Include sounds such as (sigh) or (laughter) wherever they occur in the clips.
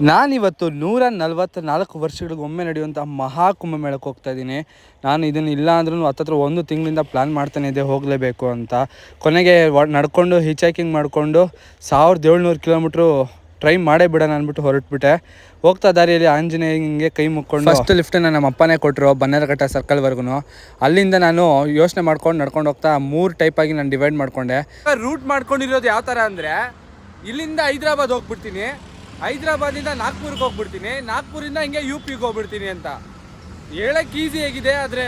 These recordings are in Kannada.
ನಾನಿವತ್ತು ನೂರ ನಲವತ್ತ ನಾಲ್ಕು ವರ್ಷಗಳಿಗೊಮ್ಮೆ ನಡೆಯುವಂಥ ಮಹಾಕುಂಭ ಮೇಳಕ್ಕೆ ಹೋಗ್ತಾ ಇದ್ದೀನಿ. ನಾನು ಇದನ್ನು ಇಲ್ಲ ಅಂದ್ರೂ ಹತ್ತತ್ರ ಒಂದು ತಿಂಗಳಿಂದ ಪ್ಲ್ಯಾನ್ ಮಾಡ್ತಾನೆ ಇದ್ದೆ ಹೋಗಲೇಬೇಕು ಅಂತ. ಕೊನೆಗೆ ವ- ನಡ್ಕೊಂಡು ಹಿಚಾಕಿಂಗ್ ಮಾಡಿಕೊಂಡು ಸಾವಿರದ ಏಳ್ನೂರು ಕಿಲೋಮೀಟ್ರು ಟ್ರೈ ಮಾಡೇ ಬಿಡೋಣ ಅಂದ್ಬಿಟ್ಟು ಹೊರಟ್ಬಿಟ್ಟೆ. ಹೋಗ್ತಾ ದಾರಿಯಲ್ಲಿ ಆಂಜನೇಯಂಗೆ ಕೈ ಮುಕ್ಕೊಂಡು ಫಸ್ಟ್ ಲಿಫ್ಟನ್ನು ನಮ್ಮ ಅಪ್ಪನೇ ಕೊಟ್ಟರು ಬನ್ನೇರಘಟ್ಟ ಸರ್ಕಲ್ವರೆಗೂ ಅಲ್ಲಿಂದ ನಾನು ಯೋಚನೆ ಮಾಡ್ಕೊಂಡು ನಡ್ಕೊಂಡು ಹೋಗ್ತಾ ಮೂರು ಟೈಪಾಗಿ ನಾನು ಡಿವೈಡ್ ಮಾಡಿಕೊಂಡೆ. ರೂಟ್ ಮಾಡ್ಕೊಂಡಿರೋದು ಯಾವ ಥರ ಅಂದರೆ ಇಲ್ಲಿಂದ ಹೈದ್ರಾಬಾದ್ ಹೋಗ್ಬಿಡ್ತೀನಿ. ಹೈದ್ರಾಬಾದಿಂದ ನಾಗ್ಪುರ್ಗೆ ಹೋಗ್ಬಿಡ್ತೀನಿ. ನಾಗ್ಪುರಿಂದ ಹಿಂಗೆ ಯು ಪಿಗೆ ಹೋಗ್ಬಿಡ್ತೀನಿ ಅಂತ. ಹೇಳಕ್ಕೆ ಈಸಿ ಆಗಿದೆ ಆದರೆ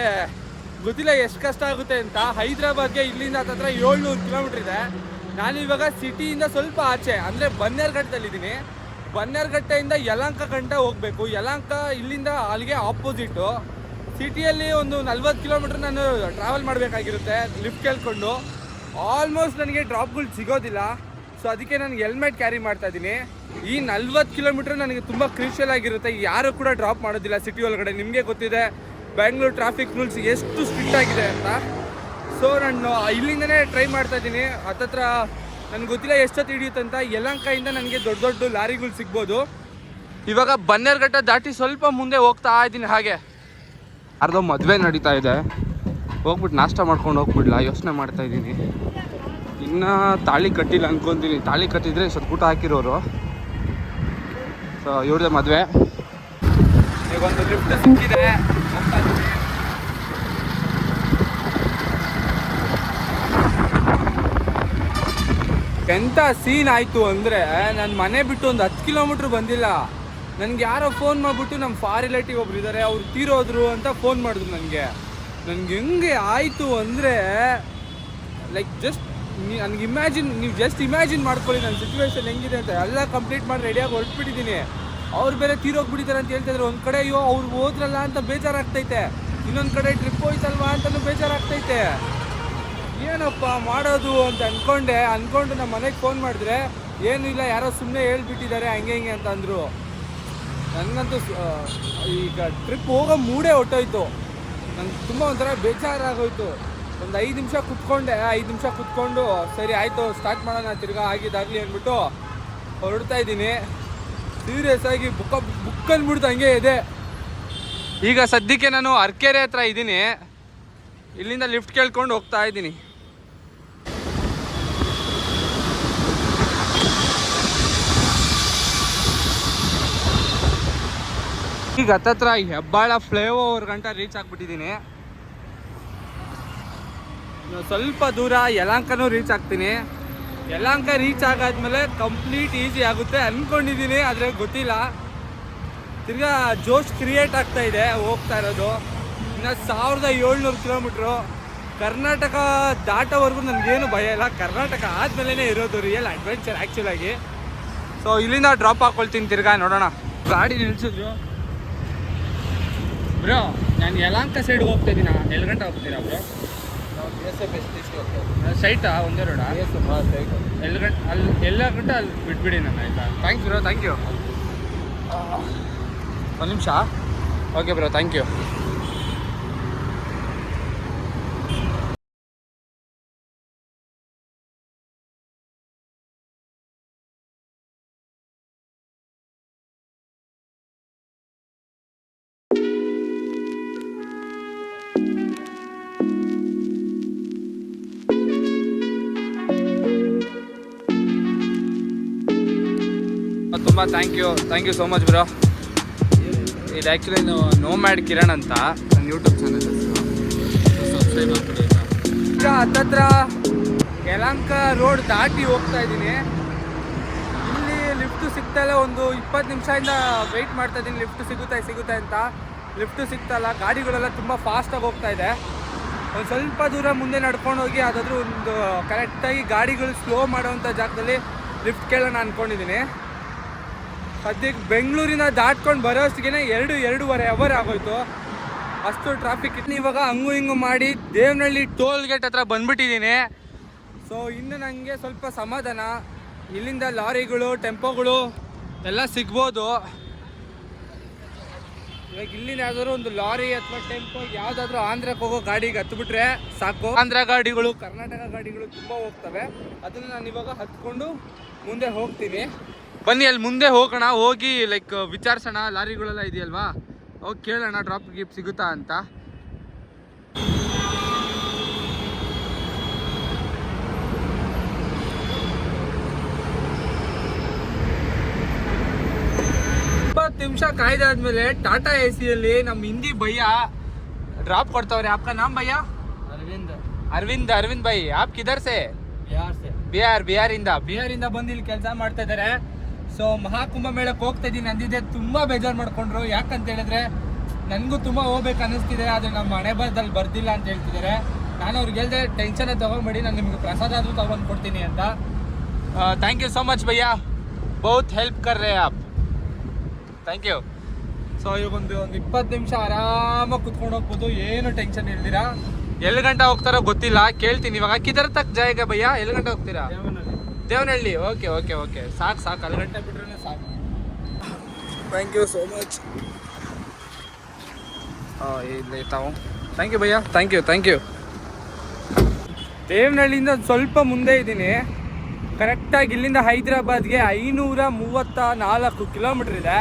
ಗೊತ್ತಿಲ್ಲ ಎಷ್ಟು ಕಷ್ಟ ಆಗುತ್ತೆ ಅಂತ. ಹೈದ್ರಾಬಾದ್ಗೆ ಇಲ್ಲಿಂದ ಹತ್ರ ಏಳ್ನೂರು ಕಿಲೋಮೀಟ್ರ್ ಇದೆ. ನಾನಿವಾಗ ಸಿಟಿಯಿಂದ ಸ್ವಲ್ಪ ಆಚೆ, ಅಂದರೆ ಬನ್ನೇರ್ಘಟ್ಟದಲ್ಲಿದ್ದೀನಿ. ಬನ್ನೇರ್ಘಟ್ಟೆಯಿಂದ ಯಲಂಕ ಗಂಟ ಹೋಗಬೇಕು. ಯಲಂಕ ಇಲ್ಲಿಂದ ಅಲ್ಲಿಗೆ ಆಪೋಸಿಟ್ಟು ಸಿಟಿಯಲ್ಲಿ ಒಂದು ನಲ್ವತ್ತು ಕಿಲೋಮೀಟ್ರ್ ನಾನು ಟ್ರಾವೆಲ್ ಮಾಡಬೇಕಾಗಿರುತ್ತೆ ಲಿಫ್ಟ್ ಕೇಳ್ಕೊಂಡು. ಆಲ್ಮೋಸ್ಟ್ ನನಗೆ ಡ್ರಾಪ್ಗಳು ಸಿಗೋದಿಲ್ಲ. ಸೊ ಅದಕ್ಕೆ ನಾನು ಹೆಲ್ಮೆಟ್ ಕ್ಯಾರಿ ಮಾಡ್ತಾ ಇದ್ದೀನಿ. ಈ ನಲ್ವತ್ತು ಕಿಲೋಮೀಟ್ರ್ ನನಗೆ ತುಂಬ ಕ್ರಿಷಿಯಲ್ ಆಗಿರುತ್ತೆ. ಯಾರು ಕೂಡ ಡ್ರಾಪ್ ಮಾಡೋದಿಲ್ಲ ಸಿಟಿ ಒಳಗಡೆ. ನಿಮಗೆ ಗೊತ್ತಿದೆ ಬೆಂಗಳೂರು ಟ್ರಾಫಿಕ್ ರೂಲ್ಸ್ ಎಷ್ಟು ಸ್ಟ್ರಿಕ್ಟ್ ಆಗಿದೆ ಅಂತ. ಸೊ ನಾನು ಇಲ್ಲಿಂದನೇ ಟ್ರೈ ಮಾಡ್ತಾ ಇದ್ದೀನಿ. ಹತ್ತತ್ರ ನನಗೆ ಗೊತ್ತಿಲ್ಲ ಎಷ್ಟೊತ್ತು ಹಿಡಿಯುತ್ತಂತ ಯಲಂಕಾಯಿಂದ ನನಗೆ ದೊಡ್ಡ ದೊಡ್ಡ ಲಾರಿಗಳು ಸಿಗ್ಬೋದು. ಇವಾಗ ಬನ್ನೇರ್ಘಟ್ಟ ದಾಟಿ ಸ್ವಲ್ಪ ಮುಂದೆ ಹೋಗ್ತಾ ಇದ್ದೀನಿ ಹಾಗೆ. ಅರ್ಧ ಮದುವೆ ನಡೀತಾ ಇದೆ. ಹೋಗ್ಬಿಟ್ಟು ನಾಷ್ಟ ಮಾಡ್ಕೊಂಡು ಹೋಗ್ಬಿಡ್ಲಾ? ಯೋಚನೆ ಮಾಡ್ತಾ ಇದ್ದೀನಿ. ಇನ್ನು ತಾಳಿ ಕಟ್ಟಿಲ್ಲ ಅನ್ಕೊಂತೀನಿ. ತಾಳಿ ಕಟ್ಟಿದ್ರೆ ಸ್ವಲ್ಪ ಊಟ ಹಾಕಿರೋರು. ಸೊ ಇವ್ರದೇ ಮದುವೆ. ಈಗ ಒಂದು ಲಿಫ್ಟ್ ಸಿಕ್ಕಿದೆ. ಎಂಥ ಸೀನ್ ಆಯಿತು ಅಂದರೆ ನನ್ನ ಮನೆ ಬಿಟ್ಟು ಒಂದು ಹತ್ತು ಕಿಲೋಮೀಟ್ರ್ ಬಂದಿಲ್ಲ. ನನಗೆ ಯಾರೋ ಫೋನ್ ಮಾಡಿಬಿಟ್ಟು ನಮ್ಮ ಫಾರ್ ರಿಲೇಟಿವ್ ಒಬ್ರು ಇದ್ದಾರೆ ಅವ್ರು ತೀರೋದ್ರು ಅಂತ ಫೋನ್ ಮಾಡಿದ್ರು ನನಗೆ. ನನಗೆ ಹೆಂಗೆ ಆಯಿತು ಅಂದರೆ ಲೈಕ್ ಜಸ್ಟ್ ನನಗೆ ಇಮ್ಯಾಜಿನ್ ನೀವು ಜಸ್ಟ್ ಇಮ್ಯಾಜಿನ್ ಮಾಡ್ಕೊಳ್ಳಿ ನನ್ನ ಸಿಚುವೇಶನ್ ಹೆಂಗಿದೆ ಅಂತ. ಎಲ್ಲ ಕಂಪ್ಲೀಟ್ ಮಾಡಿ ರೆಡಿಯಾಗಿ ಹೊರಟ್ಬಿಟ್ಟಿದ್ದೀನಿ. ಅವ್ರು ಬೇರೆ ತೀರೋಗ್ಬಿಟ್ಟಿದ್ದಾರೆ ಅಂತ ಹೇಳ್ತಿದ್ರು. ಒಂದು ಕಡೆ ಅಯ್ಯೋ, ಅವ್ರು ಹೋದ್ರಲ್ಲ ಅಂತ ಬೇಜಾರಾಗ್ತೈತೆ. ಇನ್ನೊಂದು ಕಡೆ ಟ್ರಿಪ್ ಹೋಯ್ತಲ್ವಾ ಅಂತಲೂ ಬೇಜಾರಾಗ್ತೈತೆ. ಏನಪ್ಪ ಮಾಡೋದು ಅಂತ ಅಂದ್ಕೊಂಡೆ ಅಂದ್ಕೊಂಡು ನಮ್ಮ ಮನೆಗೆ ಫೋನ್ ಮಾಡಿದ್ರೆ, ಏನೂ ಇಲ್ಲ, ಯಾರೋ ಸುಮ್ಮನೆ ಹೇಳ್ಬಿಟ್ಟಿದ್ದಾರೆ, ಹಂಗೆ ಹಿಂಗೆ ಅಂತ ಅಂದರು. ನನಗಂತೂ ಈಗ ಟ್ರಿಪ್ ಹೋಗೋ ಮೂಡೇ ಹೊಟ್ಟೋಯ್ತು ನಂಗೆ ತುಂಬ ಒಂಥರ ಬೇಜಾರಾಗೋಯ್ತು. ಒಂದು ಐದು ನಿಮಿಷ ಕುತ್ಕೊಂಡೆ ಐದು ನಿಮಿಷ ಕುತ್ಕೊಂಡು, ಸರಿ ಆಯಿತು ಸ್ಟಾರ್ಟ್ ಮಾಡೋಣ, ತಿರ್ಗಾ ಆಗಿದ್ದಾಗಲಿ ಅಂದ್ಬಿಟ್ಟು ಹೊರಡ್ತಾ ಇದ್ದೀನಿ. ಸೀರಿಯಸ್ ಆಗಿ ಬುಕ್ಕ, ಬುಕ್ ಅಂದ್ಬಿಡ್ತು, ಹಂಗೆ ಇದೆ. ಈಗ ಸದ್ಯಕ್ಕೆ ನಾನು ಅರ್ಕೆರೆ ಹತ್ರ ಇದ್ದೀನಿ. ಇಲ್ಲಿಂದ ಲಿಫ್ಟ್ ಕೇಳ್ಕೊಂಡು ಹೋಗ್ತಾ ಇದ್ದೀನಿ. ಈಗ ಹತ್ತತ್ರ ಹೆಬ್ಬಾಳ ಫ್ಲೈಓವರ್ ಗಂಟ ರೀಚ್ ಆಗ್ಬಿಟ್ಟಿದ್ದೀನಿ. ಸ್ವಲ್ಪ ದೂರ ಯಲಾಂಕನೂ ರೀಚ್ ಆಗ್ತೀನಿ. ಯಲಾಂಕ ರೀಚ್ ಆಗಾದ್ಮೇಲೆ ಕಂಪ್ಲೀಟ್ ಈಸಿ ಆಗುತ್ತೆ ಅಂದ್ಕೊಂಡಿದ್ದೀನಿ ಆದರೆ ಗೊತ್ತಿಲ್ಲ. ತಿರ್ಗಾ ಜೋಶ್ ಕ್ರಿಯೇಟ್ ಆಗ್ತಾ ಇದೆ, ಹೋಗ್ತಾ ಇರೋದು. ಇನ್ನು ಸಾವಿರದ ಏಳ್ನೂರು ಕಿಲೋಮೀಟ್ರು ಕರ್ನಾಟಕ ದಾಟೋವರೆಗೂ ನನಗೇನು ಭಯ ಇಲ್ಲ. ಕರ್ನಾಟಕ ಆದಮೇಲೆ ಇರೋದು ರಿಯಲ್ ಅಡ್ವೆಂಚರ್ ಆ್ಯಕ್ಚುಲಾಗಿ ಸೊ ಇಲ್ಲಿಂದ ಡ್ರಾಪ್ ಹಾಕ್ಕೊಳ್ತೀನಿ ತಿರ್ಗಾ, ನೋಡೋಣ. ಗಾಡಿ ನಿಲ್ಸಿದ್ರು. ಬ್ರೋ, ನಾನು ಯಲಾಂಕ ಸೈಡ್ ಹೋಗ್ತಾ ಇದ್ದೀನ? ಎಲ್ಲಿ ಗಂಟೆ ಹೋಗ್ತೀರಾ ಬ್ರೋ? ಸೈಟಾ ಒಂದೇ ರೋಡಾ ಎಲ್ಲಿ ಗಂಟೆ ಅಲ್ಲಿ ಎಲ್ಲ ಗಂಟೆ ಅಲ್ಲಿ ಬಿಟ್ಬಿಡಿ ನಾನು ಆಯಿತಾ? ಥ್ಯಾಂಕ್ಸ್ ಬ್ರೋ ಥ್ಯಾಂಕ್ ಯು ಒಂದು ನಿಮಿಷ. ಓಕೆ ಬ್ರೋ ಥ್ಯಾಂಕ್ ಯು ತುಂಬ thank you thank you so much bro ಇದು ಆ್ಯಕ್ಚುಲಿ ನೋ ಮ್ಯಾಡ್ ಕಿರಣ್ ಅಂತ ನನ್ನ ಯೂಟ್ಯೂಬ್ ಚಾನಲ್ ಸಬ್ಸ್ಕ್ರೈಬ್ ಹತ್ತತ್ರ ಯಲಂಕ ರೋಡ್ ದಾಟಿ ಹೋಗ್ತಾ ಇದ್ದೀನಿ. ಇಲ್ಲಿ ಲಿಫ್ಟ್ ಸಿಗ್ತಾಯಿಲ್ಲ ಒಂದು ಇಪ್ಪತ್ತು ನಿಮಿಷದಿಂದ ವೆಯ್ಟ್ ಮಾಡ್ತಾ ಇದ್ದೀನಿ. ಲಿಫ್ಟ್ ಸಿಗುತ್ತೆ ಸಿಗುತ್ತೆ ಅಂತ. ಲಿಫ್ಟ್ ಸಿಗ್ತಾಯಿಲ್ಲ ಗಾಡಿಗಳೆಲ್ಲ ತುಂಬ ಫಾಸ್ಟಾಗಿ ಹೋಗ್ತಾ ಇದೆ. ಒಂದು ಸ್ವಲ್ಪ ದೂರ ಮುಂದೆ ನಡ್ಕೊಂಡು ಹೋಗಿ ಯಾವುದಾದ್ರೂ ಒಂದು ಕರೆಕ್ಟಾಗಿ ಗಾಡಿಗಳು ಸ್ಲೋ ಮಾಡೋವಂಥ ಜಾಗದಲ್ಲಿ ಲಿಫ್ಟ್ ಕೇಳೋಣ ಅಂದ್ಕೊಂಡಿದ್ದೀನಿ ಸದ್ಯಕ್ಕೆ ಬೆಂಗಳೂರಿನ ದಾಟ್ಕೊಂಡು ಬರೋಷ್ಟಿಗೆ ಎರಡು ಎರಡೂವರೆ ಅವರ್ ಆಗೋಯ್ತು. ಅಷ್ಟು ಟ್ರಾಫಿಕ್ ಇತ್ತು. ಇವಾಗ ಹಂಗು ಹಿಂಗು ಮಾಡಿ ದೇವನಹಳ್ಳಿ ಟೋಲ್ ಗೇಟ್ ಹತ್ರ ಬಂದ್ಬಿಟ್ಟಿದ್ದೀನಿ. ಸೊ ಇನ್ನು ನನಗೆ ಸ್ವಲ್ಪ ಸಮಾಧಾನ. ಇಲ್ಲಿಂದ ಲಾರಿಗಳು ಟೆಂಪೋಗಳು ಎಲ್ಲ ಸಿಗ್ಬೋದು. ಇವಾಗ ಇಲ್ಲಿಂದ ಯಾವ್ದಾದ್ರು ಒಂದು ಲಾರಿ ಅಥವಾ ಟೆಂಪೋ ಯಾವ್ದಾದ್ರು ಆಂಧ್ರಕ್ಕೆ ಹೋಗೋ ಗಾಡಿಗೆ ಹತ್ಬಿಟ್ರೆ ಸಾಕು. ಆಂಧ್ರ ಗಾಡಿಗಳು. ಕರ್ನಾಟಕ ಗಾಡಿಗಳು ತುಂಬ ಹೋಗ್ತವೆ. ಅದನ್ನ ನಾನು ಇವಾಗ ಹತ್ಕೊಂಡು ಮುಂದೆ ಹೋಗ್ತೀನಿ. ಬನ್ನಿ ಅಲ್ಲಿ ಮುಂದೆ ಹೋಗೋಣ ಹೋಗಿ ಲೈಕ್ ವಿಚಾರಿಸೋಣ ಲಾರಿಗಳೆಲ್ಲ ಇದೆಯಲ್ವಾ? ಹೋಗಿ ಕೇಳೋಣ ಡ್ರಾಪ್ ಗಿಫ್ಟ್ ಸಿಗುತ್ತಾ ಅಂತ. ಇಪ್ಪತ್ತು ನಿಮಿಷ ಕಾಯ್ದಾದ್ಮೇಲೆ ಟಾಟಾ ಎ ಸಿಯಲ್ಲಿ ನಮ್ಮ ಹಿಂದಿ ಭಯ್ಯ ಡ್ರಾಪ್ ಕೊಡ್ತಾವ್ರೆ. ಆಪ್ಕ ನಾಮ್ ಭಯ್ಯ? ಅರವಿಂದ್. ಅರವಿಂದ್ ಅರವಿಂದ್ ಭಾಯ್. ಆಪ್ ಕಿದರ್ಸೆ? ಸೆ ಬಿಹಾರ್ ಇಂದ ಬಿಹಾರ್ ಇಂದ ಬಿಹಾರಿಂದ ಬಂದು ಇಲ್ಲಿ ಕೆಲಸ ಮಾಡ್ತಾ ಇದಾರೆ. ಸೊ ಮಹಾಕುಂಭ ಮೇಳಕ್ಕೆ ಹೋಗ್ತಾ ಇದ್ದೀನಿ. ಅಂದಿದ್ದೆ ತುಂಬಾ ಬೇಜಾರು ಮಾಡ್ಕೊಂಡ್ರು. ಯಾಕಂತ ಹೇಳಿದ್ರೆ, ನನಗೂ ತುಂಬಾ ಹೋಗ್ಬೇಕು ಅನ್ನಿಸ್ತಿದೆ, ಆದ್ರೆ ನಮ್ಮ ಮನೆ ಬರದಲ್ಲಿ ಬರ್ದಿಲ್ಲ ಅಂತ ಹೇಳ್ತಿದ್ದಾರೆ. ನಾನು ಅವ್ರಿಗೆ ಹೇಳ್ದೆ ಟೆನ್ಷನ್ ತಗೊಂಡ್ಬಿಡಿ, ನಾನು ನಿಮ್ಗೆ ಪ್ರಸಾದ ಆದ್ರೂ ತಗೊಂಡು ಕೊಡ್ತೀನಿ ಅಂತ. ಥ್ಯಾಂಕ್ ಯು ಸೋ ಮಚ್ ಭಯ್ಯ. ಬಹುತ್ ಹೆಲ್ಪ್ ಕರ್ ರೇ ಆಪ್ ಥ್ಯಾಂಕ್ ಯು ಸೊ ಇವಾಗ ಒಂದು ಇಪ್ಪತ್ತು ನಿಮಿಷ ಆರಾಮಾಗಿ ಕುತ್ಕೊಂಡು ಹೋಗ್ಬೋದು. ಏನು ಟೆನ್ಷನ್ ಇಲ್ದಿರಾ? ಎಲ್ಲಿ ಗಂಟೆ ಹೋಗ್ತಾರೋ ಗೊತ್ತಿಲ್ಲ. ಕೇಳ್ತೀನಿ ಇವಾಗ. ಕಿದರ್ ತಕ್ ಜಾಯಗ ಭಯ್ಯ? ಎಲ್ಲಿ ಗಂಟೆ ಹೋಗ್ತೀರಾ? ದೇವನಹಳ್ಳಿ ಓಕೆ ಓಕೆ ಓಕೆ ಸಾಕು ಸಾಕು ಅಲ್ಲಿ ಗಂಟೆ ಬಿಟ್ರೆ ಸಾಕು. ಥ್ಯಾಂಕ್ ಯು ಸೋ ಮಚ್ ಇಲ್ಲಿ ತಾವು. ಥ್ಯಾಂಕ್ ಯು ಭಯ್ಯ. ಥ್ಯಾಂಕ್ ಯು ಥ್ಯಾಂಕ್ ಯು ದೇವನಹಳ್ಳಿಯಿಂದ ಸ್ವಲ್ಪ ಮುಂದೆ ಇದ್ದೀನಿ. ಕರೆಕ್ಟಾಗಿ ಇಲ್ಲಿಂದ ಹೈದ್ರಾಬಾದ್ಗೆ ಐನೂರ ಮೂವತ್ತ ನಾಲ್ಕು ಕಿಲೋಮೀಟ್ರ್ ಇದೆ.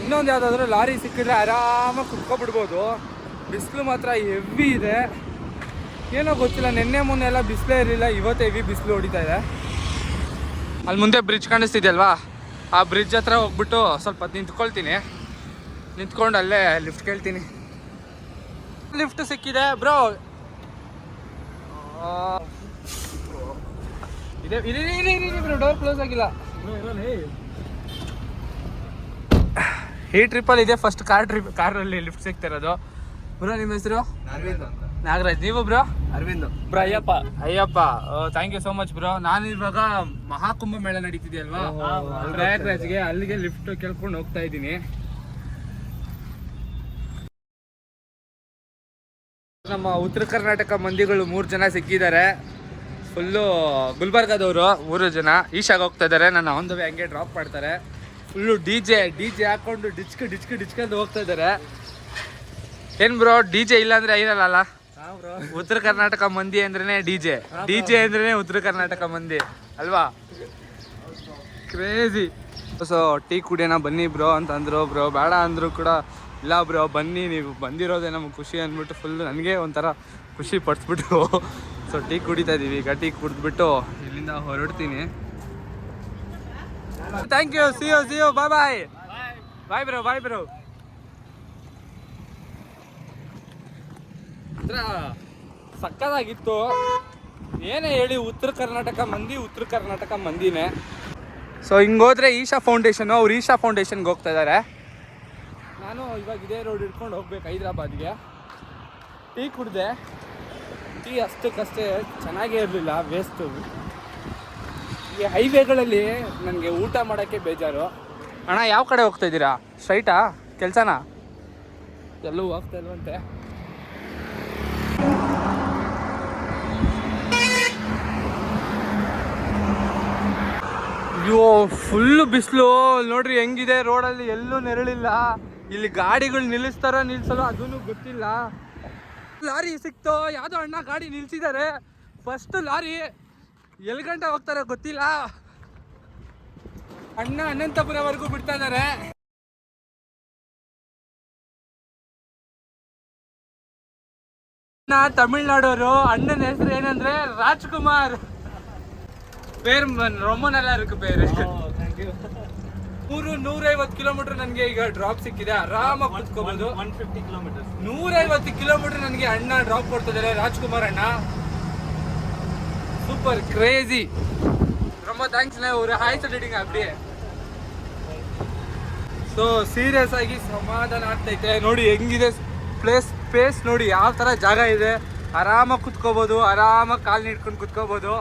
ಇನ್ನೊಂದು ಯಾವುದಾದ್ರೂ ಲಾರಿ ಸಿಕ್ಕಿದ್ರೆ ಆರಾಮಾಗಿ ಕುತ್ಕೊಬಿಡ್ಬೋದು. ಬಿಸಿಲು ಮಾತ್ರ ಹೆವಿ ಇದೆ. ಏನೋ ಗೊತ್ತಿಲ್ಲ, ನಿನ್ನೆ ಮೊನ್ನೆ ಎಲ್ಲ ಬಿಸಿಲೇ ಇರಲಿಲ್ಲ, ಇವತ್ತು ಹೆವಿ ಬಿಸಿಲು ಹೊಡಿತಾ ಇದೆ. ಅಲ್ಲಿ ಮುಂದೆ ಬ್ರಿಡ್ಜ್ ಕಾಣಿಸ್ತಿದೆಯಲ್ವಾ? ಆ ಬ್ರಿಡ್ಜ್ ಹತ್ರ ಹೋಗ್ಬಿಟ್ಟು ಸ್ವಲ್ಪ ನಿಂತ್ಕೊಳ್ತೀನಿ. ನಿಂತ್ಕೊಂಡು ಅಲ್ಲೇ ಲಿಫ್ಟ್ ಕೇಳ್ತೀನಿ. ಲಿಫ್ಟ್ ಸಿಕ್ಕಿದೆ ಬ್ರೋ ಇದೆ ಬ್ರೋ ಡೋರ್ ಕ್ಲೋಸ್ ಆಗಿಲ್ಲ. ಈ ಟ್ರಿಪ್ಪಲ್ಲಿ ಇದೆ ಫಸ್ಟ್ ಕಾರ್ ಟ್ರಿಪ್ ಕಾರಲ್ಲಿ ಲಿಫ್ಟ್ ಸಿಗ್ತಿರೋದು ಬ್ರೋ ನಿಮ್ಮ ಹೆಸರು? ನಾಗರಾಜ್ ನೀವು bro Aravind. Bro Ayyappa. Ayyappa thank you so much bro. ನಾನು ಇವಾಗ ಮಹಾಕುಂಭ ಮೇಳ ನಡೀತಿದೆಯಲ್ವಾ ಪ್ರಯಾಗ್ರಾಜ್ಗೆ ಅಲ್ಲಿಗೆ ಲಿಫ್ಟ್ ಕೇಳ್ಕೊಂಡು ಹೋಗ್ತಾ ಇದ್ದೀನಿ. ನಮ್ಮ ಉತ್ತರ ಕರ್ನಾಟಕ ಮಂದಿಗಳು ಮೂರು ಜನ ಸಿಕ್ಕಿದ್ದಾರೆ. ಫುಲ್ಲು ಗುಲ್ಬರ್ಗದವರು ಮೂರು ಜನ. ಈಶಾಗ ಹೋಗ್ತಾ ಇದ್ದಾರೆ. ನನ್ನ ಆನ್ ದ ವೇ ಹಂಗೆ ಡ್ರಾಪ್ ಮಾಡ್ತಾರೆ. Full D J D J ಹಾಕೊಂಡು ಡಿಚ್ಕ ಡಿಚ್ಕ ಡಿಚ್ಕೊಂಡು ಹೋಗ್ತಾ ಇದ್ದಾರೆ. ಏನ್ ಬ್ರೋ ಡಿ ಜೆ ಇಲ್ಲ ಅಂದ್ರೆ ಇರಲ್ಲ ಉತ್ತರ ಕರ್ನಾಟಕ ಮಂದಿ ಅಂದ್ರೇನೆ ಡಿ ಜೆ ಡಿ ಜೆ ಅಂದ್ರೇನೆ ಉತ್ತರ ಕರ್ನಾಟಕ ಮಂದಿ ಅಲ್ವಾ? ಕ್ರೇಜಿ ಸೊ ಟೀ ಕುಡಿಯೋಣ ಬನ್ನಿ ಬ್ರೋ ಅಂತ ಅಂದ್ರು ಬ್ರೋ. ಬೇಡ ಅಂದ್ರು ಕೂಡ ಇಲ್ಲ ಬ್ರೋ ಬನ್ನಿ ನೀವು ಬಂದಿರೋದೇ ನಮ್ಗೆ ಖುಷಿ ಅಂದ್ಬಿಟ್ಟು ಫುಲ್ ನನಗೆ ಒಂಥರ ಖುಷಿ ಪಡಿಸ್ಬಿಟ್ಟು. ಸೊ ಟೀ ಕುಡಿತಾ ಇದ್ದೀವಿ ಈಗ ಟೀ ಕುಡಿದ್ಬಿಟ್ಟು ಇಲ್ಲಿಂದ ಹೊರಡ್ತೀನಿ. Thank you see you see you bye bye bye bro bye bro ಹತ್ರ ಸಕ್ಕದಾಗಿತ್ತು. ಏನೇ ಹೇಳಿ ಉತ್ತರ ಕರ್ನಾಟಕ ಮಂದಿ ಉತ್ತರ ಕರ್ನಾಟಕ ಮಂದಿನೇ. ಸೊ ಹಿಂಗೋದ್ರೆ ಈಶಾ ಫೌಂಡೇಶನ್ ಅವ್ರು ಈಶಾ ಫೌಂಡೇಶನ್ಗೆ ಹೋಗ್ತಾ ಇದ್ದಾರೆ ನಾನು ಇವಾಗ ಇದೇ ರೋಡ್ ಹಿಡ್ಕೊಂಡು ಹೋಗ್ಬೇಕು ಹೈದ್ರಾಬಾದ್ಗೆ. ಟೀ ಕುಡಿದೆ. ಟೀ ಅಷ್ಟಕ್ಕಷ್ಟೇ ಚೆನ್ನಾಗೇ ಇರಲಿಲ್ಲ ವೇಸ್ಟು ಈ ಹೈವೇಗಳಲ್ಲಿ ನನಗೆ ಊಟ ಮಾಡೋಕ್ಕೆ ಬೇಜಾರು. ಅಣ್ಣ ಯಾವ ಕಡೆ ಹೋಗ್ತಾ ಇದ್ದೀರಾ? ಸ್ಟ್ರೈಟಾ ಕೆಲಸನಾ? ಎಲ್ಲೂ ಹೋಗ್ತಾ ಇಲ್ವಂತೆ. ಅಯ್ಯೋ ಫುಲ್ಲು ಬಿಸಿಲು. ನೋಡ್ರಿ, ಹೆಂಗಿದೆ? ರೋಡಲ್ಲಿ ಎಲ್ಲೂ ನೆರಳಿಲ್ಲ. ಇಲ್ಲಿ ಗಾಡಿಗಳು ನಿಲ್ಲಿಸ್ತಾರ ನಿಲ್ಸಲ್ಲ ಅದೂ ಗೊತ್ತಿಲ್ಲ. ಲಾರಿ ಸಿಕ್ತೋ? ಯಾವುದೋ ಅಣ್ಣ ಗಾಡಿ ನಿಲ್ಸಿದ್ದಾರೆ. ಫಸ್ಟ್ ಲಾರಿ ಎಲ್ಲಿ ಗಂಟೆ ಹೋಗ್ತಾರೋ ಗೊತ್ತಿಲ್ಲ. ಅಣ್ಣ ಅನಂತಪುರವರೆಗೂ ಬಿಡ್ತಾ ಇದ್ದಾರೆ. ಅಣ್ಣ ತಮಿಳ್ನಾಡವರು ಅಣ್ಣನ ಹೆಸರು ಏನಂದ್ರೆ ರಾಜ್ಕುಮಾರ್. பேர் ம- ரொம்ப நல்லா இருக்கு பேரு ನೂರು ನೂರೈವತ್ತು ಕಿಲೋಮೀಟರ್ ನನಗೆ ಈಗ ಡ್ರಾಪ್ ಸಿಕ್ಕಿದೆ ಆರಾಮಾಗಿ ಕುತ್ಕೋಬಹುದು ಒನ್ ಫಿಫ್ಟಿ ಕಿಲೋಮೀಟರ್ಸ್ ನೂರೈವತ್ತು ಕಿಲೋಮೀಟರ್ ನನಗೆ ಅಣ್ಣ ಡ್ರಾಪ್ ಕೊಡ್ತಿದ್ದಾರೆ ರಾಜ್ಕುಮಾರ್ ಅಣ್ಣ ಸೂಪರ್ ಕ್ರೇಜಿ ரொம்ப ಥ್ಯಾಂಕ್ಸ್ ஒரு ಹಾಯ್ சொல்லிடுங்க அப்படியே ಸೊ ಸೀರಿಯಸ್ ಆಗಿ ಸಮಾಧಾನ ಆಗ್ತೈತೆ ನೋಡಿ ಹೆಂಗಿದೆ ಪ್ಲೇಸ್ ಸ್ಪೇಸ್ ನೋಡಿ ಯಾವ ಥರ ಜಾಗ ಇದೆ ಆರಾಮಾಗಿ ಕುತ್ಕೋಬೋದು ಆರಾಮಾಗಿ ಕಾಲು ನೀಡ್ಕೊಂಡು ಕುತ್ಕೋಬೋದು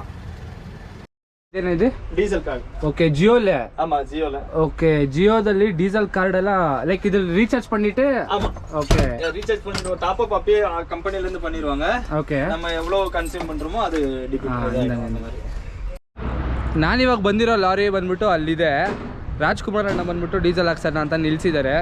ಏನಿದೆ ಡೀಸೆಲ್ ಕಾರ್ಡ್ ಓಕೆ ಜಿಯೋಲೆ ஆமா ஜியோல ಓಕೆ ಜಿಯೋದಲ್ಲಿ ಡೀಸೆಲ್ ಕಾರ್ಡ್ ಎಲ್ಲ ಲೈಕ್ ಇದ್ರಲ್ಲಿ ರೀಚಾರ್ಜ್ பண்ணிட்டு ஆமா ஓகே ரீசார்ஜ் பண்ணிட்டு டாப் அப் அப்பயே கம்பெனில இருந்து பண்ணிடுவாங்க ಓಕೆ நம்ம எவ்வளவு கன்சியூம் பண்றோமோ அது ஆ, டிபெண்ட் இந்தாங்க, இந்தாங்க. ನಾನಿವಾಗ ಬಂದಿರೋ ಲಾರಿ ಬಂದ್ಬಿಟ್ಟು ಅಲ್ಲಿದೆ ರಾಜ್ಕುಮಾರ್ ಅಣ್ಣ ಬಂದ್ಬಿಟ್ಟು ಡೀಸೆಲ್ ಹಾಕ್ಸೋಣ ಅಂತ ನಿಲ್ಲಿಸಿದ್ದಾರೆ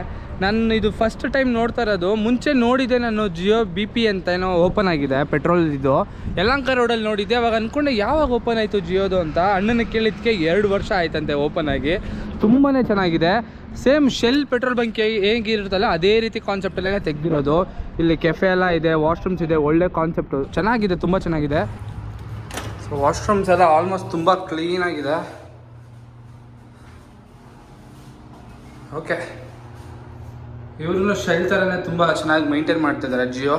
ನಾನು ಇದು ಫಸ್ಟ್ ಟೈಮ್ ನೋಡ್ತಾ ಇರೋದು, ಮುಂಚೆ ನೋಡಿದೆ ನಾನು ಜಿಯೋ ಬಿ ಪಿ ಅಂತ ಏನೋ ಓಪನ್ ಆಗಿದೆ ಪೆಟ್ರೋಲ್ ಇದು. ಯಲಂಕ ರೋಡಲ್ಲಿ ನೋಡಿದ್ದೆ, ಅವಾಗ ಅಂದ್ಕೊಂಡೆ ಯಾವಾಗ ಓಪನ್ ಆಯಿತು ಜಿಯೋದು ಅಂತ. ಅಣ್ಣನ ಕೇಳಿದ್ದಕ್ಕೆ ಎರಡು ವರ್ಷ ಆಯ್ತಂತೆ ಓಪನ್ ಆಗಿ. ತುಂಬಾ ಚೆನ್ನಾಗಿದೆ. ಸೇಮ್ ಶೆಲ್ ಪೆಟ್ರೋಲ್ ಬಂಕ್ ಹೇಗಿರುತ್ತಲ್ಲ ಅದೇ ರೀತಿ ಕಾನ್ಸೆಪ್ಟಲ್ಲೇ ತೆಗ್ದಿರೋದು. ಇಲ್ಲಿ ಕೆಫೆ ಎಲ್ಲ ಇದೆ ವಾಶ್ರೂಮ್ಸ್ ಇದೆ, ಒಳ್ಳೆ ಕಾನ್ಸೆಪ್ಟು ಚೆನ್ನಾಗಿದೆ, ತುಂಬ ಚೆನ್ನಾಗಿದೆ. ಸೊ ವಾಶ್ರೂಮ್ಸ್ ಎಲ್ಲ ಆಲ್ಮೋಸ್ಟ್ ತುಂಬ ಕ್ಲೀನಾಗಿದೆ ಓಕೆ ಇವ್ರನ್ನು ಶೆಲ್ ಥರನೇ ತುಂಬ ಚೆನ್ನಾಗಿ ಮೇಂಟೈನ್ ಮಾಡ್ತಿದ್ದಾರೆ ಜಿಯೋ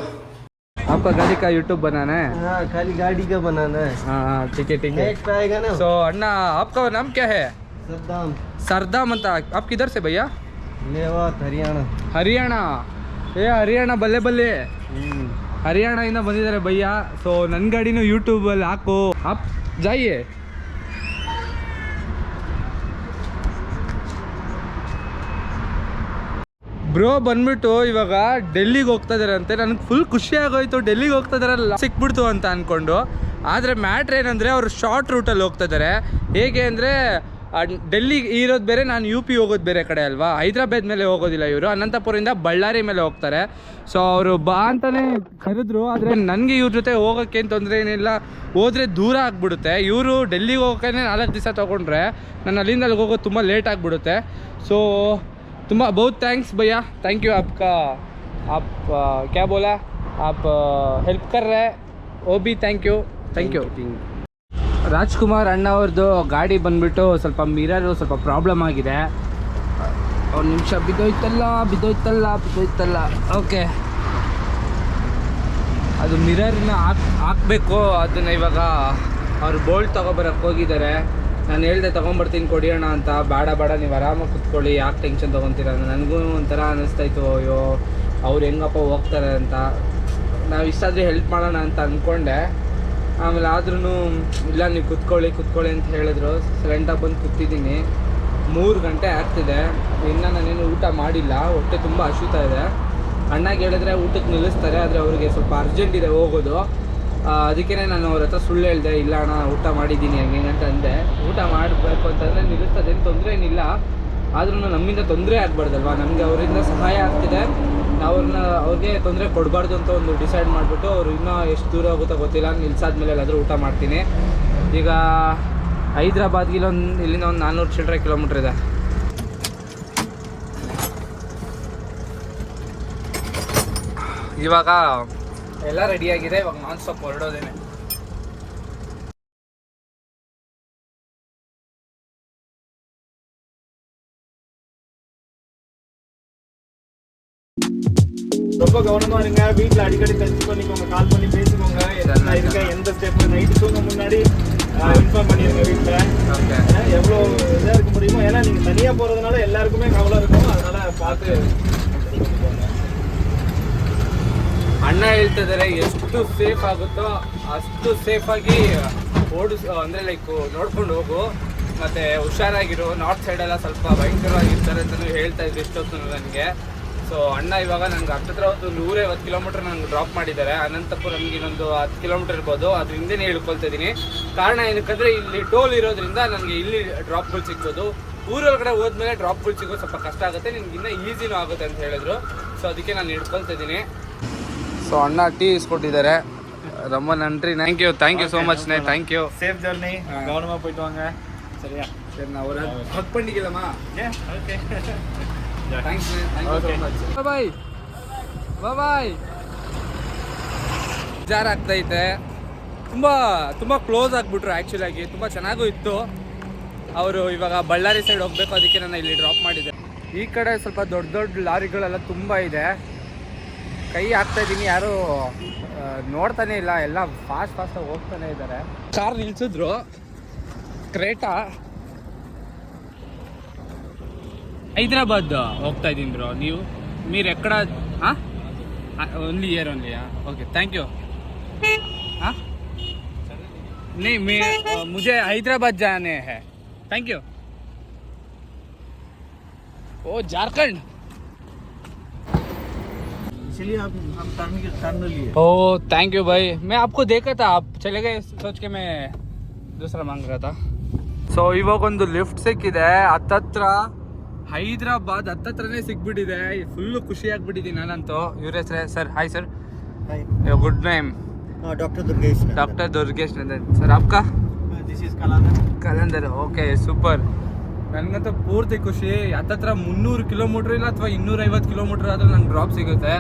आपका गाड़ी का यूट्यूब बनाना है हाँ खाली गाड़ी का बनाना है हाँ हाँ ठीक है ठीक है नेट पे आएगा ना सो अन्ना आपका नाम क्या है सद्दाम सरदाम ಅಂತ आप किधर से भैया मेवात हरियाणा ಹರಿಯಾಣ ಏ ಹರಿಯಾಣ ಬಲ್ಲೆ ಬಲ್ಲೆ हम्म। ಹರಿಯಾಣದಿಂದ ಬಂದಿದ್ದಾರೆ ಭಯ್ಯ ಸೊ ನನ್ನ ಗಾಡಿನೂ ಯೂಟ್ಯೂಬಲ್ಲಿ ಹಾಕು ಆಪ್ ಜಾಯಿಯೇ ಬ್ರೋ ಬಂದ್ಬಿಟ್ಟು ಇವಾಗ ಡೆಲ್ಲಿಗೆ ಹೋಗ್ತಾ ಇದಾರಂತೆ ನನಗೆ ಫುಲ್ ಖುಷಿ ಆಗೋಯ್ತು. ಡೆಲ್ಲಿಗೆ ಹೋಗ್ತಾ ಇದಾರಲ್ಲ ಸಿಕ್ಬಿಡ್ತು ಅಂತ ಅಂದ್ಕೊಂಡು ಆದರೆ ಮ್ಯಾಟ್ರ್ ಏನಂದರೆ ಅವರು ಶಾರ್ಟ್ ರೂಟಲ್ಲಿ ಹೋಗ್ತಾ ಇದ್ದಾರೆ ಹೇಗೆ ಅಂದರೆ ಡೆಲ್ಲಿಗೆ ಇರೋದು ಬೇರೆ, ನಾನು ಯು ಪಿ ಹೋಗೋದು ಬೇರೆ ಕಡೆ ಅಲ್ವಾ? ಹೈದ್ರಾಬಾದ್ ಮೇಲೆ ಹೋಗೋದಿಲ್ಲ ಇವರು. ಅನಂತಪುರದಿಂದ ಬಳ್ಳಾರಿ ಮೇಲೆ ಹೋಗ್ತಾರೆ. ಸೊ ಅವರು ಬಾ ಅಂತಾನೆ ಕರೆದ್ರು. ಆದರೆ ನನಗೆ ಇವ್ರ ಜೊತೆ ಹೋಗೋಕ್ಕೇನು ತೊಂದರೆ ಏನಿಲ್ಲ. ಹೋದರೆ ದೂರ ಆಗಿಬಿಡುತ್ತೆ. ಇವರು ಡೆಲ್ಲಿಗೆ ಹೋಗೋಕೆ ನಾಲ್ಕು ದಿವಸ ತೊಗೊಂಡ್ರೆ, ನಾನು ಅಲ್ಲಿಂದ ಅಲ್ಲಿಗೆ ಹೋಗೋದು ತುಂಬ ಲೇಟ್ ಆಗಿಬಿಡುತ್ತೆ. ಸೊ ತುಂಬ बहुत थैंक्स भैया थैंक यू आपका आप आ, क्या बोला आप हेल्प कर रहे हैं वो भी thank you thank you Rajkumar ಅಣ್ಣ ಅವ್ರದ್ದು ಗಾಡಿ ಬಂದ್ಬಿಟ್ಟು ಸ್ವಲ್ಪ ಮಿರರು ಸ್ವಲ್ಪ ಪ್ರಾಬ್ಲಮ್ ಆಗಿದೆ ಒಂದು ನಿಮಿಷ ಬಿದ್ದೋಯ್ತಲ್ಲ ಬಿದ್ದೋಯ್ತಲ್ಲ ಬಿದ್ದೋಯ್ತಲ್ಲ ಓಕೆ ಅದು ಮಿರರ್ನ ಹಾಕ್ ಹಾಕಬೇಕು ಅದನ್ನು ಇವಾಗ ಅವ್ರು ಬೋಲ್ಟ್ ತೊಗೊಬರಕ್ಕೆ ಹೋಗಿದ್ದಾರೆ ನಾನು ಹೇಳ್ದೆ ತೊಗೊಂಬರ್ತೀನಿ ಕೊಡಿ ಅಣ್ಣ ಅಂತ. ಬೇಡ ಬೇಡ, ನೀವು ಆರಾಮಾಗಿ ಕುತ್ಕೊಳ್ಳಿ. ಯಾಕೆ ಟೆನ್ಷನ್ ತೊಗೊತೀರ ನನಗೂ ಒಂಥರ ಅನ್ನಿಸ್ತಾಯಿತ್ತು ಅಯ್ಯೋ, ಅವ್ರು ಹೆಂಗಪ್ಪ ಹೋಗ್ತಾರೆ ಅಂತ. ನಾವು ಇಷ್ಟಾದರೆ ಹೆಲ್ಪ್ ಮಾಡೋಣ ಅಂತ ಅಂದ್ಕೊಂಡೆ ಆಮೇಲೆ ಆದ್ರೂ ಇಲ್ಲ, ನೀವು ಕುತ್ಕೊಳ್ಳಿ ಕುತ್ಕೊಳ್ಳಿ ಅಂತ ಹೇಳಿದ್ರು. ಸೈಲೆಂಟಾಗಿ ಬಂದು ಕೂತಿದ್ದೀನಿ. ಮೂರು ಗಂಟೆ ಆಗ್ತಿದೆ. ಇನ್ನೂ ನಾನೇನು ಊಟ ಮಾಡಿಲ್ಲ. ಹೊಟ್ಟೆ ತುಂಬ ಹಸಿತಾ ಇದೆ. ಅಣ್ಣಗೆ ಹೇಳಿದ್ರೆ ಊಟಕ್ಕೆ ನಿಲ್ಲಿಸ್ತಾರೆ, ಆದರೆ ಅವ್ರಿಗೆ ಸ್ವಲ್ಪ ಅರ್ಜೆಂಟ್ ಇದೆ ಹೋಗೋದು. ಅದಕ್ಕೇ ನಾನು ಅವ್ರ ಹತ್ರ ಸುಳ್ಳು ಹೇಳಿದೆ, ಇಲ್ಲ ಅಣ್ಣ, ಊಟ ಮಾಡಿದ್ದೀನಿ, ಹಂಗೆ ಅಂತ ಅಂದೆ ಊಟ ಮಾಡಬೇಕು ಅಂತಂದರೆ ನಿಲ್ಲಿಸ್ತದೆ, ಏನು ತೊಂದರೆ ಏನಿಲ್ಲ. ಆದ್ರೂ ನಮ್ಮಿಂದ ತೊಂದರೆ ಆಗಬಾರ್ದಲ್ವಾ? ನಮಗೆ ಅವರಿಂದ ಸಹಾಯ ಆಗ್ತಿದೆ. ಅವ್ರನ್ನ ಅವ್ರಿಗೆ ತೊಂದರೆ ಕೊಡಬಾರ್ದು ಅಂತ ಒಂದು ಡಿಸೈಡ್ ಮಾಡಿಬಿಟ್ಟು ಅವರು ಇನ್ನೂ ಎಷ್ಟು ದೂರ ಆಗುತ್ತೋ ಗೊತ್ತಿಲ್ಲ. ನಿಲ್ಸಾದ್ಮೇಲೆ ಎಲ್ಲಾದರೂ ಊಟ ಮಾಡ್ತೀನಿ. ಈಗ ಹೈದ್ರಾಬಾದ್ಗೆ ಇಲ್ಲೊಂದು, ಇಲ್ಲಿಂದ ಒಂದು ನಾನ್ನೂರು ಚಿಲ್ಲರೆ ಕಿಲೋಮೀಟ್ರ್ ಇದೆ. ಇವಾಗ ಎಲ್ಲ ರೆಡಿಯಾಗಿದೆ ಇವಾಗ ನಾನ್ ಸ್ಟಾಪ್ ಹೊರಡೋದೇನೆ ரொம்ப கவனமா இருங்க வீட்ல அடிக்கடி டச் பண்ணிக்கோங்க கால் பண்ணி பேசிக்கோங்க என்ன இருக்க எந்த ஸ்டெப் நைட்டு தூங்க முன்னாடி இன்ஃபார்ம் பண்ணிருங்க வீட்ல ಓಕೆ அஹ் எவ்வளவு இதா இருக்க முடியுமோ ஏன்னா நீங்க தனியா போறதுனால எல்லாருக்குமே கவலை இருக்கும் அதனால பார்த்து ಅಣ್ಣ ಹೇಳ್ತಾಯಿದ್ದಾರೆ ಎಷ್ಟು ಸೇಫ್ ಆಗುತ್ತೋ ಅಷ್ಟು ಸೇಫಾಗಿ ಓಡಿಸ್, ಅಂದರೆ ಲೈಕ್ ನೋಡ್ಕೊಂಡು ಹೋಗು. ಮತ್ತೆ ಹುಷಾರಾಗಿರು ನಾರ್ತ್ ಸೈಡೆಲ್ಲ ಸ್ವಲ್ಪ ಭಯಂಕರವಾಗಿರ್ತಾರೆ ಅಂತಲೂ ಹೇಳ್ತಾ ಇದ್ರು ಇಷ್ಟೊತ್ತು ನನಗೆ. ಸೊ ಅಣ್ಣ ಇವಾಗ ನನಗೆ ಹತ್ತಿರ ಒಂದು ನೂರೈವತ್ತು ಕಿಲೋಮೀಟರ್ ನನಗೆ ಡ್ರಾಪ್ ಮಾಡಿದ್ದಾರೆ. ಅನಂತಪುರ ನಮಗೆ ಇನ್ನೊಂದು ಹತ್ತು ಕಿಲೋಮೀಟರ್ ಇರ್ಬೋದು. ಅದು ಹಿಂದೆನೇ ಹೇಳ್ಕೊಳ್ತಾ ಇದ್ದೀನಿ. ಕಾರಣ ಏನಕ್ಕಂದ್ರೆ ಇಲ್ಲಿ ಟೋಲ್ ಇರೋದ್ರಿಂದ ನನಗೆ ಇಲ್ಲಿ ಡ್ರಾಪ್ಗಳು ಸಿಗ್ಬೋದು. ಊರೊಳಗಡೆ ಹೋದ್ಮೇಲೆ ಡ್ರಾಪ್ಗಳು ಸಿಗೋದು ಸ್ವಲ್ಪ ಕಷ್ಟ ಆಗುತ್ತೆ. ನಿನ್ಗೆ ಇನ್ನೂ ಈಸಿನೂ ಆಗುತ್ತೆ ಅಂತ ಹೇಳಿದ್ರು. ಸೊ ಅದಕ್ಕೆ ನಾನು ಹಿಡ್ಕೊಳ್ತಾ ಇದ್ದೀನಿ. ಸೊ ಅಣ್ಣ ಟೀ ಇಸ್ಕೊಟ್ಟಿದ್ದಾರೆ ரொம்ப நன்றி thank you thank you so much ನೇ ಥ್ಯಾಂಕ್ ಯು சேஃப் ஜர்னி கவனமா போயிட்டு வாங்க சரியா ಸರಿ ನಾವು ಹಕ್ பண்ணிக்கலாமா okay thanks thank you so Okay. Much bye bye jar ಆಗ್ತೈತೆ ತುಂಬ ತುಂಬ ಕ್ಲೋಸ್ ಆಗಿಬಿಟ್ರು ಆ್ಯಕ್ಚುಲಾಗಿ ತುಂಬ ಚೆನ್ನಾಗೂ ಇತ್ತು ಅವರು ಇವಾಗ ಬಳ್ಳಾರಿ ಸೈಡ್ ಹೋಗಬೇಕು ಅದಕ್ಕೆ ನಾನು ಇಲ್ಲಿ ಡ್ರಾಪ್ ಮಾಡಿದ್ದೆ ಈ ಕಡೆ ಸ್ವಲ್ಪ ದೊಡ್ಡ ದೊಡ್ಡ ಲಾರಿಗಳೆಲ್ಲ ತುಂಬ ಇದೆ ಕೈ ಹಾಕ್ತಾ ಇದ್ದೀನಿ ಯಾರು ಆ, ನೋಡ್ತಾನೆ ಇಲ್ಲ ಎಲ್ಲ ಫಾಸ್ಟ್ ಫಾಸ್ಟಾಗಿ ಹೋಗ್ತಾನೆ ಇದ್ದಾರೆ ಕಾರ್ ನಿಲ್ಸಿದ್ರು ಕ್ರೇಟಾ ಹೈದ್ರಾಬಾದ್ ಹೋಗ್ತಾ ಇದ್ದೀನಿ ಬ್ರೋ ನೀವು మీరు ఎక్కడ only year only okay thank you नहीं मैं अ, मुझे हैदराबाद जाने हैं थैंक यू ओ झारखंड इसलिए आप हम टर्न के टर्न लिए ओ थैंक यू भाई मैं आपको देखा था आप चले गए सोच के मैं दूसरा मांग रहा था ಸೊ ಇವಾಗ ಒಂದು ಲಿಫ್ಟ್ ಸಿಕ್ಕಿದೆ ಹತ್ತತ್ರ ಹೈದ್ರಾಬಾದ್ ಹತ್ತತ್ರನೇ ಸಿಕ್ಬಿಟ್ಟಿದೆ ಫುಲ್ಲು ಖುಷಿ ಆಗ್ಬಿಟ್ಟಿದ್ದೀನಿ ನಾನಂತೂ ಇವ್ರ ಹೆಸರೇ sir hi sir good name doctor Durgesh doctor Durgesh Nandan sir आपका this is Kalandar Kalandar okay super ನನಗಂತೂ ಪೂರ್ತಿ ಖುಷಿ ಹತ್ತತ್ರ ಮುನ್ನೂರು ಕಿಲೋಮೀಟ್ರ್ ಇಲ್ಲ ಅಥವಾ ಇನ್ನೂರೈವತ್ತು ಕಿಲೋಮೀಟ್ರ್ ಆದ್ರೆ ನಂಗೆ ಡ್ರಾಪ್ ಸಿಗುತ್ತೆ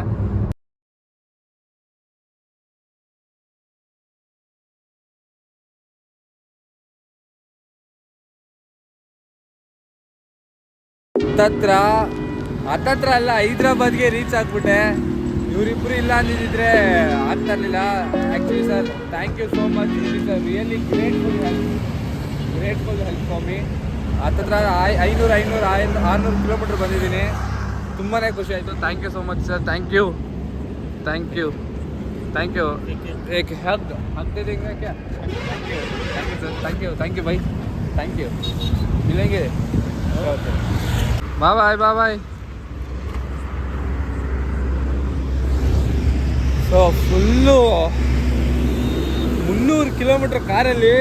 ಹತ್ತತ್ರ ಹತ್ತತ್ರ ಅಲ್ಲ ಹೈದ್ರಾಬಾದ್ಗೆ ರೀಚ್ ಆಗ್ಬಿಟ್ಟೆ ಇವರಿಬ್ಬರು ಇಲ್ಲ ಅಂದಿದ್ರೆ ಆಗ್ತಾ ಇರಲಿಲ್ಲ actually sir thank you so much it is a really grateful help grateful help for ಹತ್ತತ್ರ ಐನೂರು ಐನೂರು ಐ ಆರುನೂರು ಕಿಲೋಮೀಟ್ರ್ ಬಂದಿದ್ದೀನಿ. ತುಂಬಾ ಖುಷಿ ಆಯಿತು. Thank you so much sir thank you thank you thank you ಏಕೆ hug ಹಗ್ತಿದ್ದೀಗ thank you thank you sir thank you thank you bye thank you ಇಲ್ಲ ಓಕೆ ಬಾ ಬಾಯ್ ಬಾ ಬಾಯ್ ಸೊ ಫುಲ್ಲು ಮುನ್ನೂರು ಕಿಲೋಮೀಟ್ರ್ ಕಾರಲ್ಲಿ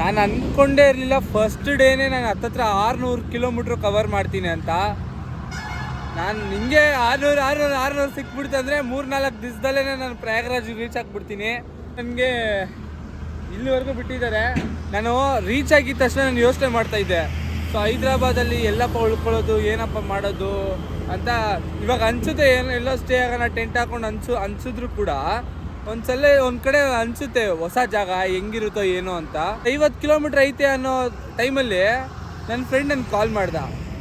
ನಾನು ಅಂದ್ಕೊಂಡೇ ಇರಲಿಲ್ಲ. ಫಸ್ಟ್ ಡೇನೇ ನಾನು ಹತ್ತತ್ರ ಆರುನೂರು ಕಿಲೋಮೀಟ್ರ್ ಕವರ್ ಮಾಡ್ತೀನಿ ಅಂತ. ನಾನು ನಿಮಗೆ ಆರುನೂರು ಆರುನೂರು ಆರುನೂರು ಸಿಕ್ಬಿಡ್ತು ಅಂದರೆ ಮೂರು ನಾಲ್ಕು ದಿವಸದಲ್ಲೇ ನಾನು ಪ್ರಯಾಗರಾಜ್ ರೀಚ್ ಆಗಿಬಿಡ್ತೀನಿ. ನನಗೆ ಇಲ್ಲಿವರೆಗೂ ಬಿಟ್ಟಿದ್ದಾರೆ. ನಾನು ರೀಚ್ ಆಗಿದ ತಕ್ಷಣ ನಾನು ಯೋಚನೆ ಮಾಡ್ತಾ ಇದ್ದೆ. ಸೊ ಹೈದ್ರಾಬಾದಲ್ಲಿ ಎಲ್ಲಪ್ಪ ಉಳ್ಕೊಳ್ಳೋದು, ಏನಪ್ಪ ಮಾಡೋದು ಅಂತ ಇವಾಗ ಅನ್ಸುತ್ತೆ, ಏನು ಎಲ್ಲೋ ಸ್ಟೇ ಆಗೋಣ ಟೆಂಟ್ ಹಾಕೊಂಡು ಅನ್ಸು, ಅನ್ಸಿದ್ರು ಕೂಡ ಒಂದ್ಸಲ ಒಂದ್ ಕಡೆ ಅನ್ಸುತ್ತೆ ಹೊಸ ಜಾಗ ಹೆಂಗಿರುತ್ತೋ ಏನೋ ಅಂತ. ಐವತ್ತು ಕಿಲೋಮೀಟರ್ ಐತೆ ಅನ್ನೋ ಟೈಮಲ್ಲಿ ನನ್ನ ಫ್ರೆಂಡ್ ನನ್ಗೆ ಕಾಲ್ ಮಾಡ್ದ,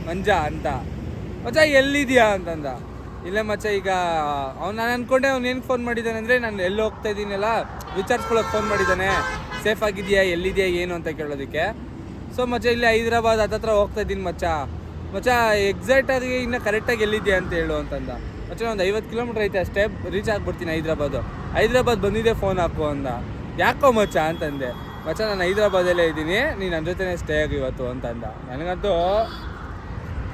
ಮಂಜ ಅಂತ. ಮಚ್ಚ ಎಲ್ಲಿದ್ಯಾ ಅಂತಂದ. ಇಲ್ಲೇ ಮಚ್ಚ, ಈಗ ಅವ್ನು ನಾನು ಅನ್ಕೊಂಡೆ ಅವ್ನು ಏನು ಫೋನ್ ಮಾಡಿದ್ದಾನೆ ಅಂದರೆ ನಾನು ಎಲ್ಲಿ ಹೋಗ್ತಾ ಇದ್ದೀನಲ್ಲ ವಿಚಾರಿಸ್ಕೊಳಕ್ ಫೋನ್ ಮಾಡಿದ್ದಾನೆ. ಸೇಫ್ ಆಗಿದ್ಯಾ, ಎಲ್ಲಿದ್ಯಾ, ಏನು ಅಂತ ಕೇಳೋದಕ್ಕೆ. ಸೊ ಮಚ್ಚ, ಇಲ್ಲಿ ಹೈದ್ರಾಬಾದ್ ಹತ್ತತ್ರ ಹೋಗ್ತಾ ಇದ್ದೀನಿ ಮಚ್ಚ. ಮಚ್ಚ ಎಕ್ಸಾಕ್ಟ್ ಆಗಿ ಇನ್ನು ಕರೆಕ್ಟಾಗಿ ಎಲ್ಲಿದ್ಯಾ ಅಂತ ಹೇಳು ಅಂತಂದ. ಮಚ್ಚ ಒಂದು ಐವತ್ತು ಕಿಲೋಮೀಟ್ರ್ ಐತೆ ಅಷ್ಟೇ. ರೀಚ್ ಆಗಿಬಿಡ್ತೀನಿ ಹೈದ್ರಾಬಾದು. ಹೈದ್ರಾಬಾದ್ ಬಂದಿದೆ ಫೋನ್ ಹಾಕು ಅಂದ. ಯಾಕೋ ಮಚ್ಚ ಅಂತಂದೆ. ಮಚ್ಚ, ನಾನು ಹೈದ್ರಾಬಾದಲ್ಲೇ ಇದ್ದೀನಿ. ನೀನು ನನ್ನ ಜೊತೆನೇ ಸ್ಟೇ ಆಗಿ ಇವತ್ತು ಅಂತಂದ. ನನಗಂತೂ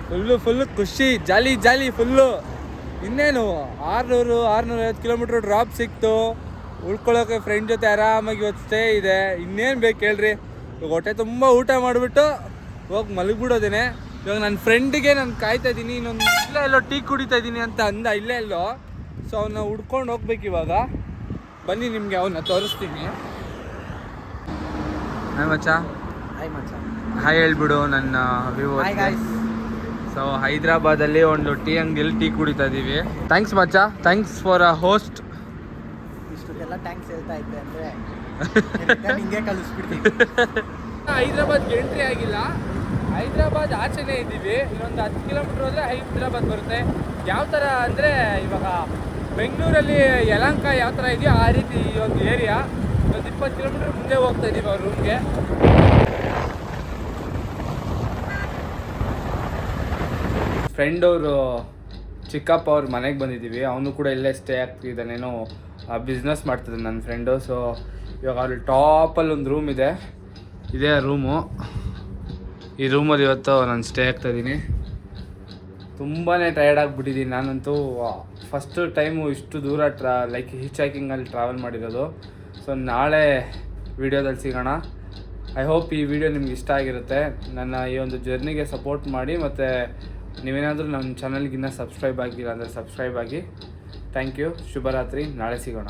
ಫುಲ್ಲು ಫುಲ್ಲು ಖುಷಿ. ಜಾಲಿ ಜಾಲಿ ಫುಲ್ಲು ಇನ್ನೇನು, ಆರುನೂರು ಆರುನೂರ ಐವತ್ತು ಕಿಲೋಮೀಟ್ರ್ ಡ್ರಾಪ್ ಸಿಕ್ತು. ಉಳ್ಕೊಳ್ಳೋಕೆ ಫ್ರೆಂಡ್ ಜೊತೆ ಆರಾಮಾಗಿ ಇವತ್ತು ಸ್ಟೇ ಇದೆ. ಇನ್ನೇನು ಬೇಕು ಹೇಳ್ರಿ. ಹೊಟ್ಟೆ ತುಂಬ ಊಟ ಮಾಡಿಬಿಟ್ಟು ಹೋಗಿ ಮಲಗಿಬಿಡೋದೇನೆ. ಇವಾಗ ನನ್ನ ಫ್ರೆಂಡಿಗೆ ನಾನು ಕಾಯ್ತಾ ಇದ್ದೀನಿ ಇನ್ನೊಂದು ಇಲ್ಲೇ ಎಲ್ಲೋ ಟೀ ಕುಡಿತಾ ಇದ್ದೀನಿ ಅಂತ ಅಂದ ಇಲ್ಲೇ ಎಲ್ಲೋ. ಸೊ ಅವನ್ನ ಹುಡ್ಕೊಂಡು ಹೋಗ್ಬೇಕು ಇವಾಗ. ಬನ್ನಿ ನಿಮಗೆ ಅವನ್ನ ತೋರಿಸ್ತೀನಿ. ಹಾಯ್ ಮಚ್ಚ. ಹಾಯ್ ಮಚ್ಚ. ಹಾಯ್ ಹೇಳ್ಬಿಡು ನನ್ನ ವಿವೋ ಸೊ ಹೈದ್ರಾಬಾದಲ್ಲಿ ಒಂದು ಟೀ ಅಂಗಡಿಯಲ್ಲಿ ಟೀ ಕುಡಿತಾ ಇದ್ದೀವಿ ಥ್ಯಾಂಕ್ಸ್ ಮಚ್ಚ. ಥ್ಯಾಂಕ್ಸ್ ಫಾರ್ ಅ ಹೋಸ್ಟ್ ಇಷ್ಟಕ್ಕೆಲ್ಲ ಥ್ಯಾಂಕ್ಸ್ ಹೇಳ್ತಾ ಇದ್ದೆ ಅಂದರೆ ಹಿಂಗೆ (laughs) ಕಳಿಸ್ಬಿಡ್ತೀನಿ ಹೈದ್ರಾಬಾದ್ಗೆ ಎಂಟ್ರಿ ಆಗಿಲ್ಲ. ಹೈದ್ರಾಬಾದ್ ಆಚೆನೇ ಇದ್ದೀವಿ. ಇನ್ನೊಂದು ಹತ್ತು ಕಿಲೋಮೀಟ್ರ್ ಹೋದರೆ ಹೈದ್ರಾಬಾದ್ ಬರುತ್ತೆ. ಯಾವ ಥರ ಅಂದರೆ ಇವಾಗ ಬೆಂಗಳೂರಲ್ಲಿ ಯಲಂಕ ಯಾವ ಥರ ಇದೆಯೋ ಆ ರೀತಿ ಈ ಒಂದು ಏರಿಯಾ ಒಂದು ಇಪ್ಪತ್ತು ಕಿಲೋಮೀಟ್ರ್ ಮುಂದೆ ಹೋಗ್ತಾ ಇದ್ದೀವಿ ಅವ್ರ ರೂಮ್ಗೆ ಫ್ರೆಂಡ್ ಅವರು ಚಿಕ್ಕಪ್ಪ ಅವ್ರ ಮನೆಗೆ ಬಂದಿದ್ದೀವಿ. ಅವನು ಕೂಡ ಇಲ್ಲೇ ಸ್ಟೇ ಆಗ್ತಿದ್ದಾನೇನೋ ಬಿಸ್ನೆಸ್ ಮಾಡ್ತಿದ್ದಾನೆ ನನ್ನ ಫ್ರೆಂಡು ಸೊ ಇವಾಗ ಅಲ್ಲಿ ಟಾಪಲ್ಲಿ ಒಂದು ರೂಮ್ ಇದೆ. ಇದೇ ರೂಮು ಈ ರೂಮಲ್ಲಿ ಇವತ್ತು ನಾನು ಸ್ಟೇ ಆಗ್ತಾ ಇದ್ದೀನಿ. ತುಂಬಾ ಟಯರ್ಡ್ ಆಗಿಬಿಟ್ಟಿದ್ದೀನಿ. ನಾನಂತೂ ಫಸ್ಟ್ ಟೈಮು ಇಷ್ಟು ದೂರ ಟ್ರಾ ಲೈಕ್ ಹಿಚ್ ಹೈಕಿಂಗಲ್ಲಿ ಟ್ರಾವೆಲ್ ಮಾಡಿರೋದು. ಸೊ ನಾಳೆ ವೀಡಿಯೋದಲ್ಲಿ ಸಿಗೋಣ. ಐ ಹೋಪ್ ಈ ವಿಡಿಯೋ ನಿಮ್ಗೆ ಇಷ್ಟ ಆಗಿರುತ್ತೆ. ನನ್ನ ಈ ಒಂದು ಜರ್ನಿಗೆ ಸಪೋರ್ಟ್ ಮಾಡಿ ಮತ್ತು ನೀವೇನಾದರೂ ನಮ್ಮ ಚಾನಲ್ಗಿನ್ನ ಸಬ್ಸ್ಕ್ರೈಬ್ ಆಗಿಲ್ಲ ಅಂದರೆ ಸಬ್ಸ್ಕ್ರೈಬ್ ಆಗಿ. ಥ್ಯಾಂಕ್ ಯು ಶುಭರಾತ್ರಿ. ನಾಳೆ ಸಿಗೋಣ.